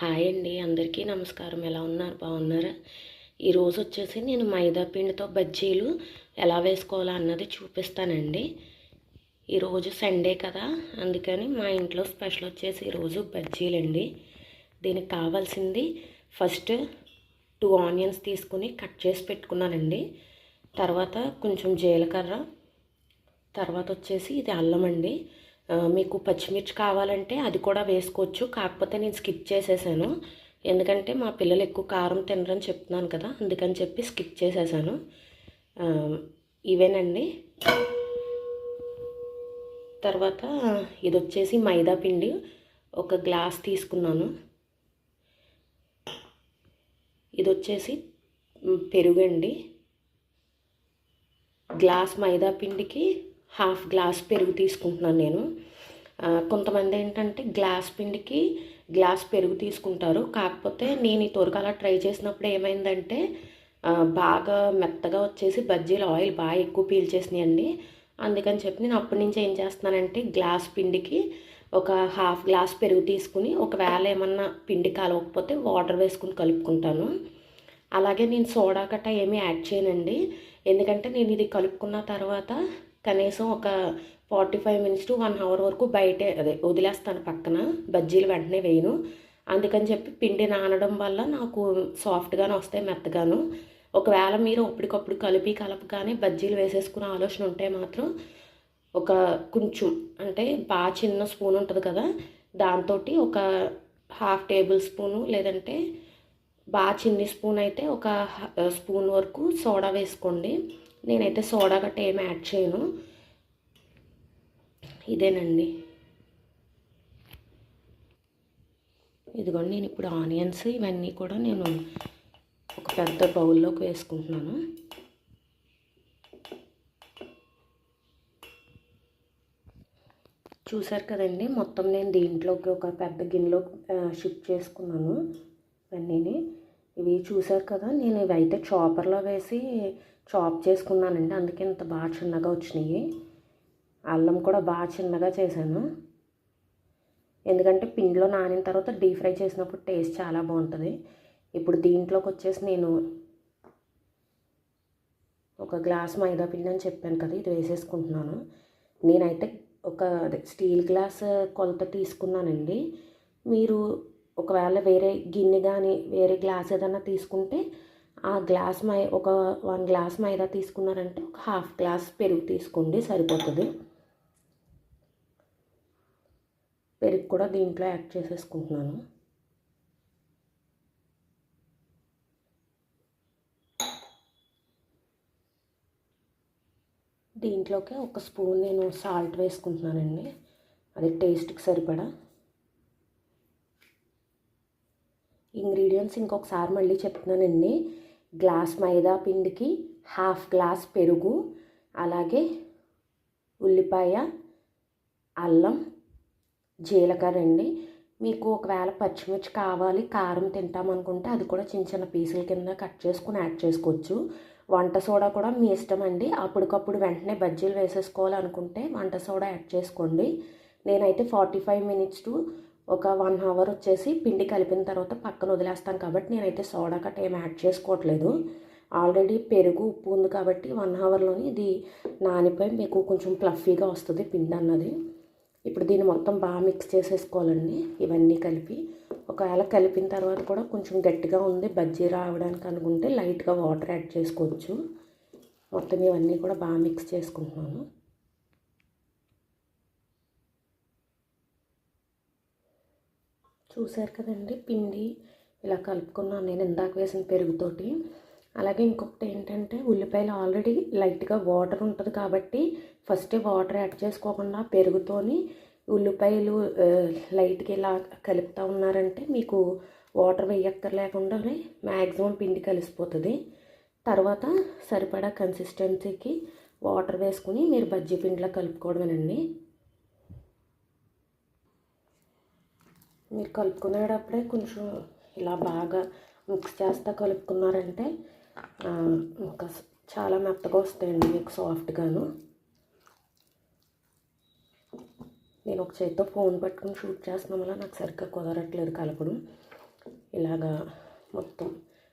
Hi అండి అందరికీ నమస్కారం. ఎలా ఉన్నారు? బాగున్నారా? ఈరోజు వచ్చేసి నేను మైదా పిండితో బజ్జీలు ఎలా వేసుకోవాలా అన్నది చూపిస్తానండి. ఈరోజు సండే కదా అందుకని మా ఇంట్లో స్పెషల్ వచ్చేసి ఈరోజు బజ్జీలండి. దీనికి కావాల్సింది ఫస్ట్ టూ ఆనియన్స్ తీసుకుని కట్ చేసి పెట్టుకున్నానండి. తర్వాత కొంచెం జీలకర్ర తర్వాత వచ్చేసి ఇది అల్లం అండి. మీకు పచ్చిమిర్చి కావాలంటే అది కూడా వేసుకోవచ్చు. కాకపోతే నేను స్కిప్ చేసేసాను. ఎందుకంటే మా పిల్లలు ఎక్కువ కారం తినరని చెప్తున్నాను కదా అందుకని చెప్పి స్కిప్ చేసేసాను. ఇవేనండి. తర్వాత ఇది వచ్చేసి మైదా పిండి. ఒక గ్లాస్ తీసుకున్నాను. ఇది వచ్చేసి పెరుగండి. గ్లాస్ మైదా పిండికి హాఫ్ గ్లాస్ పెరుగు తీసుకుంటున్నాను నేను. కొంతమంది ఏంటంటే గ్లాస్ పిండికి గ్లాస్ పెరుగు తీసుకుంటారు. కాకపోతే నేను ఈ తొరకు అలా ట్రై చేసినప్పుడు ఏమైందంటే బాగా మెత్తగా వచ్చేసి బజ్జీలు ఆయిల్ బాగా ఎక్కువ పీల్చేసినాయండి. అందుకని చెప్పి నేను అప్పటి నుంచి ఏం చేస్తున్నానంటే గ్లాస్ పిండికి ఒక హాఫ్ గ్లాస్ పెరుగు తీసుకుని ఒకవేళ ఏమన్నా పిండి కలవకపోతే వాటర్ వేసుకుని కలుపుకుంటాను. అలాగే నేను సోడా కట్ట ఏమీ యాడ్ చేయనండి. ఎందుకంటే నేను ఇది కలుపుకున్న తర్వాత కనీసం ఒక forty five minutes to one hour వరకు బయటే అదే వదిలేస్తాను పక్కన బజ్జీలు వెంటనే వేయను. అందుకని చెప్పి పిండి నానడం వల్ల నాకు సాఫ్ట్గానే వస్తాయి మెత్తగాను. ఒకవేళ మీరు అప్పటికప్పుడు కలిపి కలపగానే బజ్జీలు వేసేసుకునే ఆలోచన ఉంటే మాత్రం ఒక కొంచెం అంటే బాగా చిన్న స్పూన్ ఉంటుంది కదా దాంతో ఒక హాఫ్ టేబుల్ స్పూను లేదంటే బాగా చిన్ని స్పూన్ అయితే ఒక స్పూన్ వరకు సోడా వేసుకోండి. నేనైతే సోడా గట్ట ఏమి యాడ్ చేయను. ఇదేనండి. ఇదిగోండి నేను ఇప్పుడు ఆనియన్స్ ఇవన్నీ కూడా నేను ఒక పెద్ద బౌల్లోకి వేసుకుంటున్నాను. చూసారు కదండి మొత్తం నేను దీంట్లోకి ఒక పెద్ద గిన్నెలో షిఫ్ట్ చేసుకున్నాను ఇవన్నీని. ఇవి చూసారు కదా నేను ఇవైతే చాపర్లో వేసి చాప్ చేసుకున్నానండి. అందుకే ఇంత బాగా చిన్నగా వచ్చినాయి. అల్లం కూడా బాగా చిన్నగా చేశాను. ఎందుకంటే పిండిలో నానిన తర్వాత డీప్ ఫ్రై చేసినప్పుడు టేస్ట్ చాలా బాగుంటుంది. ఇప్పుడు దీంట్లోకి వచ్చేసి నేను ఒక గ్లాస్ మైదా పిండి అని చెప్పాను కదా ఇది వేసేసుకుంటున్నాను. నేనైతే ఒక అదే స్టీల్ గ్లాస్ కొలత తీసుకున్నానండి. మీరు ఒకవేళ వేరే గిన్నె కానీ వేరే గ్లాస్ ఏదైనా తీసుకుంటే ఆ గ్లాస్ మై ఒక వన్ గ్లాస్ మైదా తీసుకున్నారంటే ఒక హాఫ్ గ్లాస్ పెరుగు తీసుకోండి సరిపోతుంది. పెరుగు కూడా దీంట్లో యాడ్ చేసేసుకుంటున్నాను. దీంట్లోకి ఒక స్పూన్ నేను సాల్ట్ వేసుకుంటున్నానండి. అది టేస్ట్కి సరిపడా. ఇంగ్రీడియంట్స్ ఇంకొకసారి మళ్ళీ చెప్తున్నానండి. గ్లాస్ మైదా పిండికి హాఫ్ గ్లాస్ పెరుగు అలాగే ఉల్లిపాయ అల్లం జీలకర్ర అండి. మీకు ఒకవేళ పచ్చిమిర్చి కావాలి కారం తింటామనుకుంటే అది కూడా చిన్న చిన్న పీసుల కింద కట్ చేసుకుని యాడ్ చేసుకోవచ్చు. వంట సోడా కూడా మీ ఇష్టం అండి. అప్పటికప్పుడు వెంటనే బజ్జీలు వేసేసుకోవాలనుకుంటే వంట సోడా యాడ్ చేసుకోండి. నేనైతే ఫార్టీ ఫైవ్ మినిట్స్ టు ఒక వన్ అవర్ వచ్చేసి పిండి కలిపిన తర్వాత పక్కన వదిలేస్తాను కాబట్టి నేనైతే సోడా కట్ట ఏం యాడ్ చేసుకోవట్లేదు. ఆల్రెడీ పెరుగు ఉప్పు ఉంది కాబట్టి వన్ అవర్లోని ఇది నానిపోయి మీకు కొంచెం ప్లఫీగా వస్తుంది పిండి అన్నది. ఇప్పుడు దీన్ని మొత్తం బాగా మిక్స్ చేసేసుకోవాలండి. ఇవన్నీ కలిపి ఒకవేళ కలిపిన తర్వాత కూడా కొంచెం గట్టిగా ఉంది బజ్జీ రావడానికి అనుకుంటే లైట్గా వాటర్ యాడ్ చేసుకోవచ్చు. మొత్తం ఇవన్నీ కూడా బాగా మిక్స్ చేసుకుంటున్నాను. చూశారు కదండి పిండి ఇలా కలుపుకున్నాను నేను ఇందాక వేసిన పెరుగుతోటి. అలాగే ఇంకొకటి ఏంటంటే ఉల్లిపాయలు ఆల్రెడీ లైట్గా వాటర్ ఉంటుంది కాబట్టి ఫస్టే వాటర్ యాడ్ చేసుకోకుండా పెరుగుతోని ఉల్లిపాయలు లైట్గా ఇలా కలుపుతూ ఉన్నారంటే మీకు వాటర్ వేయక్కర్లేకుండానే మ్యాక్సిమం పిండి కలిసిపోతుంది. తర్వాత సరిపడా కన్సిస్టెన్సీకి వాటర్ వేసుకుని మీరు బజ్జీ పిండిలో కలుపుకోవడమేనండి. మీరు కలుపుకునేటప్పుడే కొంచెం ఇలా బాగా మిక్స్ చేస్తా కలుపుకున్నారంటే ఇంకా చాలా మెత్తగా వస్తాయండి మీకు సాఫ్ట్గాను. నేను ఒక చేతితో ఫోన్ పట్టుకుని షూట్ చేస్తున్నాం వల్ల నాకు సరిగ్గా కుదరట్లేదు కలపడం. ఇలాగా మొత్తం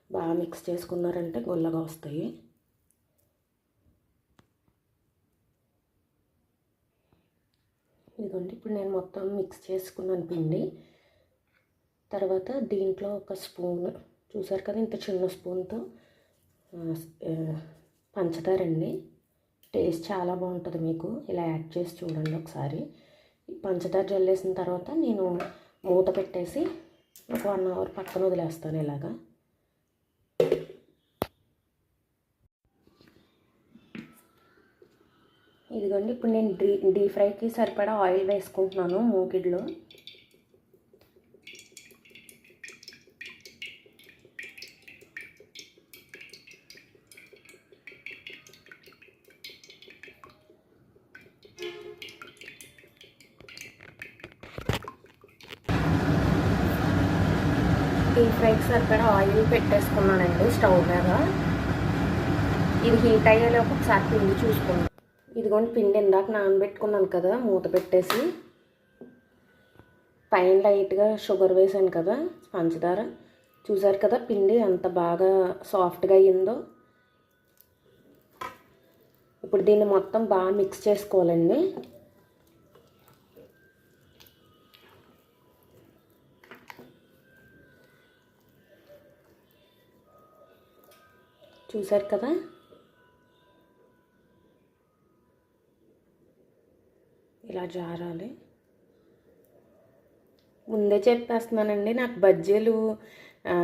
బాగా మిక్స్ చేసుకున్నారంటే గొల్లగా వస్తాయి. ఇదిగోండి ఇప్పుడు నేను మొత్తం మిక్స్ చేసుకున్నాను పిండి. తర్వాత దీంట్లో ఒక స్పూన్ చూసారు కదా ఇంత చిన్న స్పూన్తో పంచదార అండి టేస్ట్ చాలా బాగుంటుంది మీకు. ఇలా యాడ్ చేసి చూడండి ఒకసారి. పంచదార జల్లేసిన తర్వాత నేను మూత పెట్టేసి ఒక వన్ అవర్ పక్కన వదిలేస్తాను ఇలాగా. ఇదిగోండి ఇప్పుడు నేను డీ డీప్ ఫ్రైకి సరిపడా ఆయిల్ వేసుకుంటున్నాను మూకిడ్లో. డీప్ ఫ్రైకి అక్కడ ఆయిల్ పెట్టేసుకున్నానండి స్టవ్ మీద. ఇది హీట్ అయ్యేలోపు ఒకసారి పిండి చూసుకోండి. ఇదిగోండి పిండి ఇందాక నానబెట్టుకున్నాను కదా మూత పెట్టేసి. పైన లైట్గా షుగర్ వేసాను కదా పంచదార. చూసారు కదా పిండి ఎంత బాగా సాఫ్ట్గా అయ్యిందో. ఇప్పుడు దీన్ని మొత్తం బాగా మిక్స్ చేసుకోవాలండి. చూశారు కదా? ఇలా జారాలి. ముందే చెప్పేస్తున్నానండి నాకు బజ్జీలు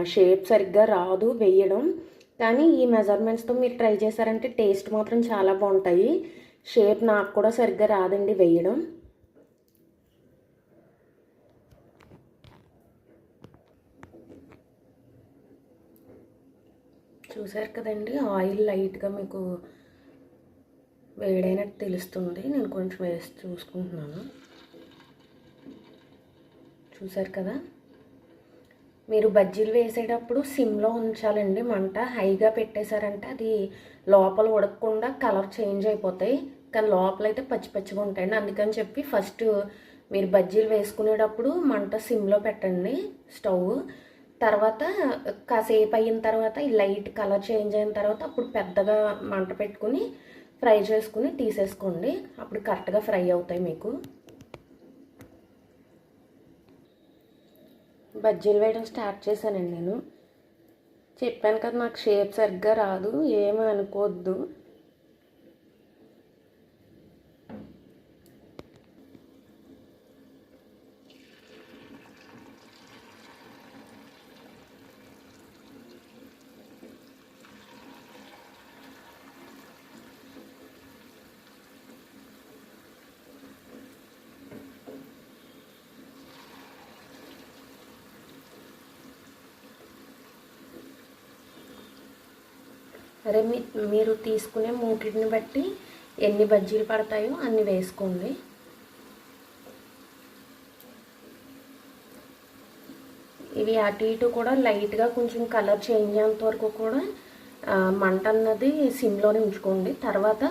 షేప్ సరిగ్గా రాదు వేయడం. కానీ ఈ మెజర్మెంట్స్తో మీరు ట్రై చేశారంటే టేస్ట్ మాత్రం చాలా బాగుంటాయి. షేప్ నాకు కూడా సరిగ్గా రాదండి వేయడం. చూసారు కదండి. ఆయిల్ లైట్గా మీకు వేడైనట్టు తెలుస్తుంది. నేను కొంచెం వేసి చూసుకుంటున్నాను. చూసారు కదా? మీరు బజ్జీలు వేసేటప్పుడు సిమ్లో ఉంచాలండి. మంట హైగా పెట్టేశారంటే అది లోపల ఉడకకుండా కలర్ చేంజ్ అయిపోతాయి. కానీ లోపల అయితే పచ్చి పచ్చిగా ఉంటాయండి. అందుకని చెప్పి ఫస్ట్ మీరు బజ్జీలు వేసుకునేటప్పుడు మంట సిమ్లో పెట్టండి. స్టవ్ తర్వాత కాసేపు అయిన తర్వాత ఈ లైట్ కలర్ చేంజ్ అయిన తర్వాత అప్పుడు పెద్దగా మంట పెట్టుకుని ఫ్రై చేసుకుని తీసేసుకోండి. అప్పుడు కరెక్ట్గా ఫ్రై అవుతాయి మీకు. బజ్జీలు వేయడం స్టార్ట్ చేశానండి నేను. చెప్పాను కదా నాకు షేప్ సరిగ్గా రాదు ఏమీ అనుకోవద్దు. అదే మీ మీరు తీసుకునే మూకిడిని బట్టి ఎన్ని బజ్జీలు పడతాయో అన్ని వేసుకోండి. ఇవి అటు ఇటు కూడా లైట్గా కొంచెం కలర్ చేంజ్ అయ్యేంత వరకు కూడా మంట అన్నది సిమ్లోనే ఉంచుకోండి. తర్వాత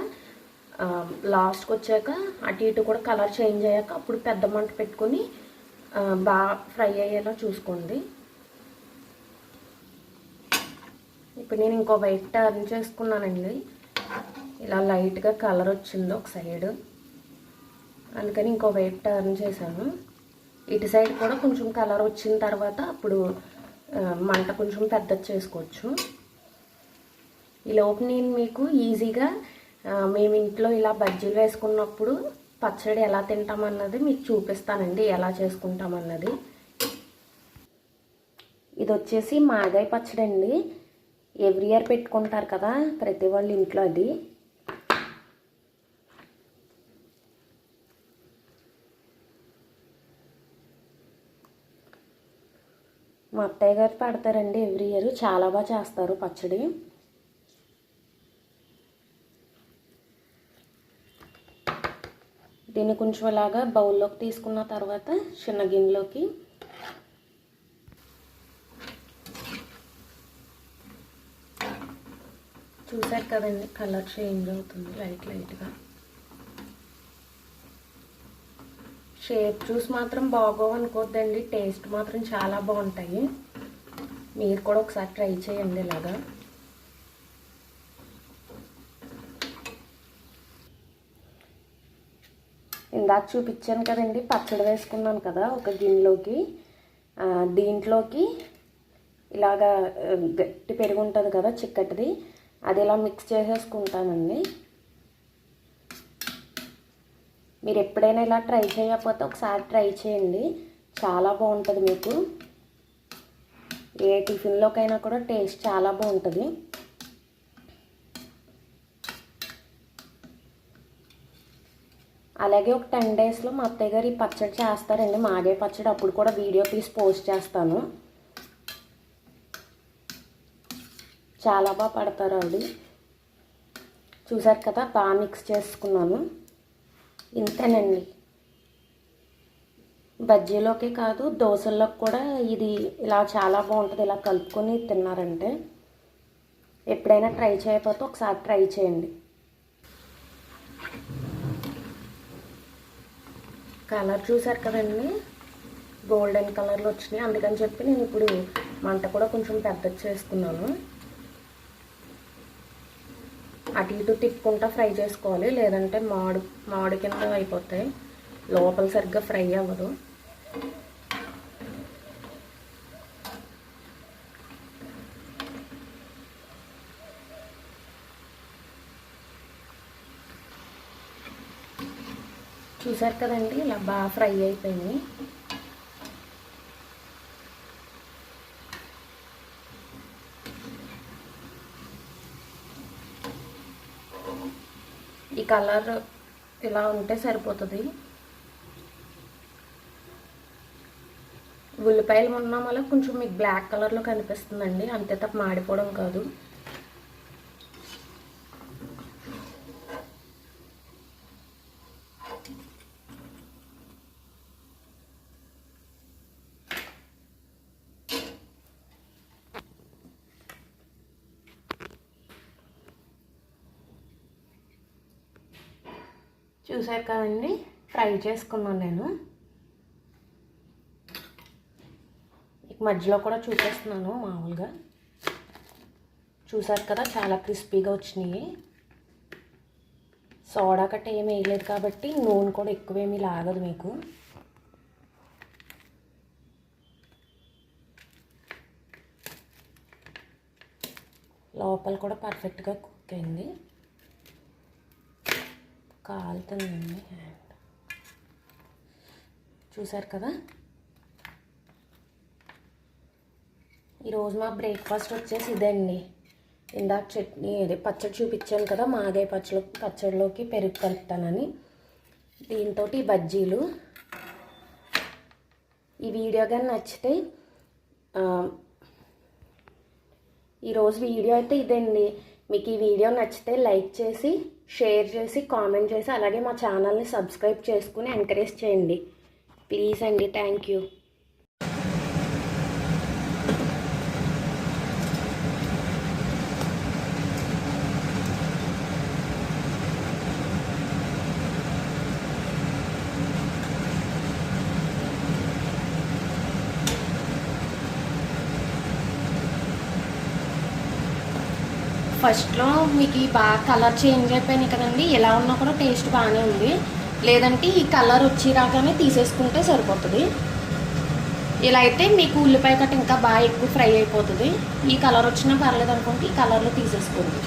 లాస్ట్కి వచ్చాక అటు ఇటు కూడా కలర్ చేంజ్ అయ్యాక అప్పుడు పెద్ద మంట పెట్టుకొని బాగా ఫ్రై అయ్యేలా చూసుకోండి. ఇప్పుడు నేను ఇంకో వైట్ టర్న్ చేసుకున్నానండి. ఇలా లైట్గా కలర్ వచ్చింది ఒక సైడ్ అందుకని ఇంకో వైట్ టర్న్ చేశాను. ఇటు సైడ్ కూడా కొంచెం కలర్ వచ్చిన తర్వాత అప్పుడు మంట కొంచెం పెద్ద చేసుకోవచ్చు. ఈ లోపు నేను మీకు ఈజీగా మేము ఇంట్లో ఇలా బజ్జీలు వేసుకున్నప్పుడు పచ్చడి ఎలా తింటామన్నది మీకు చూపిస్తానండి. ఎలా చేసుకుంటామన్నది ఇది వచ్చేసి మాగాయ పచ్చడి అండి ఎవ్రీ ఇయర్ పెట్టుకుంటారు కదా ప్రతి వాళ్ళ ఇంట్లో అది. మా అత్తయ్య గారు పెడతారండి ఎవ్రీ ఇయర్ చాలా బాగా చేస్తారు పచ్చడి. దీన్ని కొంచెం ఇలాగా బౌల్లోకి తీసుకున్న తర్వాత చిన్న గిన్నెలోకి చూసారు కదండి కలర్ చేంజ్ అవుతుంది లైట్ లైట్గా. షేప్ చూసి మాత్రం బాగోవు అనుకోద్దండి టేస్ట్ మాత్రం చాలా బాగుంటాయి. మీరు కూడా ఒకసారి ట్రై చేయండి ఇలాగా. ఇందాక చూపించాను కదండి పచ్చడి వేసుకున్నాను కదా ఒక గిన్నెలోకి. దీంట్లోకి ఇలాగా గట్టి పెరుగు ఉంటుంది కదా చిక్కటిది అది ఇలా మిక్స్ చేసేసుకుంటానండి. మీరు ఎప్పుడైనా ఇలా ట్రై చేయకపోతే ఒకసారి ట్రై చేయండి. చాలా బాగుంటుంది మీకు. ఏ టిఫిన్లోకైనా కూడా టేస్ట్ చాలా బాగుంటుంది. అలాగే ఒక టెన్ డేస్లో మా అత్తయ్య గారు ఈ పచ్చడి చేస్తారండి. మాగే పచ్చడి. అప్పుడు కూడా వీడియో తీసి పోస్ట్ చేస్తాను. చాలా బాగా పడతారు ఆవిడ. చూసారు కదా బాగా మిక్స్ చేసుకున్నాను. ఇంతేనండి. బజ్జీలోకే కాదు దోశల్లోకి కూడా ఇది ఇలా చాలా బాగుంటుంది. ఇలా కలుపుకొని తిన్నారంటే ఎప్పుడైనా ట్రై చేయకపోతే ఒకసారి ట్రై చేయండి. కలర్ చూసారు కదండి? గోల్డెన్ కలర్లో వచ్చినాయి. అందుకని చెప్పి నేను ఇప్పుడు మంట కూడా కొంచెం పెద్దది చేసుకున్నాను. అటు ఇటు తిప్పుకుంటా ఫ్రై చేసుకోవాలి. లేదంటే మాడు మాడు కింద అయిపోతాయి. లోపల సరిగ్గా ఫ్రై అవ్వదు. చూసారు కదండి ఇలా బాగా ఫ్రై అయిపోయింది. ఈ కలర్ ఇలా ఉంటే సరిపోతుంది. ఉల్లిపాయలు ఉన్నాం వల్ల కొంచెం మీకు బ్లాక్ కలర్లో కనిపిస్తుందండి. అంతే తప్ప మాడిపోవడం కాదు. చూసారు కదండి ఫ్రై చేసుకున్నాను నేను. మీకు మధ్యలో కూడా చూపిస్తున్నాను మామూలుగా. చూసారు కదా చాలా క్రిస్పీగా వచ్చినాయి. సోడా కట్ట ఏమి వేయలేదు కాబట్టి నూనె కూడా ఎక్కువేమీ లాగదు మీకు. లోపల కూడా పర్ఫెక్ట్గా కుక్ అయింది. కాలుతుందండి హ్యాండ్ చూసారు కదా? ఈరోజు మా బ్రేక్ఫాస్ట్ వచ్చేసి ఇదండి. ఇందాక చట్నీ అదే పచ్చడి చూపించాను కదా మాదే పచ్చడి పచ్చడిలోకి పెరుగు కలుపుతానని. దీంతో బజ్జీలు. ఈ వీడియో కానీ నచ్చితే ఈరోజు వీడియో అయితే ఇదండి. మీకు ఈ వీడియో నచ్చితే లైక్ చేసి షేర్ చేసి కామెంట్ చేసి అలాగే మా ఛానల్ని సబ్స్క్రైబ్ చేసుకుని ఎంకరేజ్ చేయండి. ప్లీజ్ అండి థ్యాంక్ యూ. ఫస్ట్లో మీకు ఈ బాగా కలర్ చేంజ్ అయిపోయినాయి కదండి. ఎలా ఉన్నా కూడా టేస్ట్ బాగానే ఉంది. లేదంటే ఈ కలర్ వచ్చి రాగానే తీసేసుకుంటే సరిపోతుంది. ఇలా అయితే మీకు ఉల్లిపాయ కట్ట ఇంకా బాగా ఎక్కువ ఫ్రై అయిపోతుంది. ఈ కలర్ వచ్చినా పర్లేదు అనుకుంటే ఈ కలర్లో తీసేసుకోండి.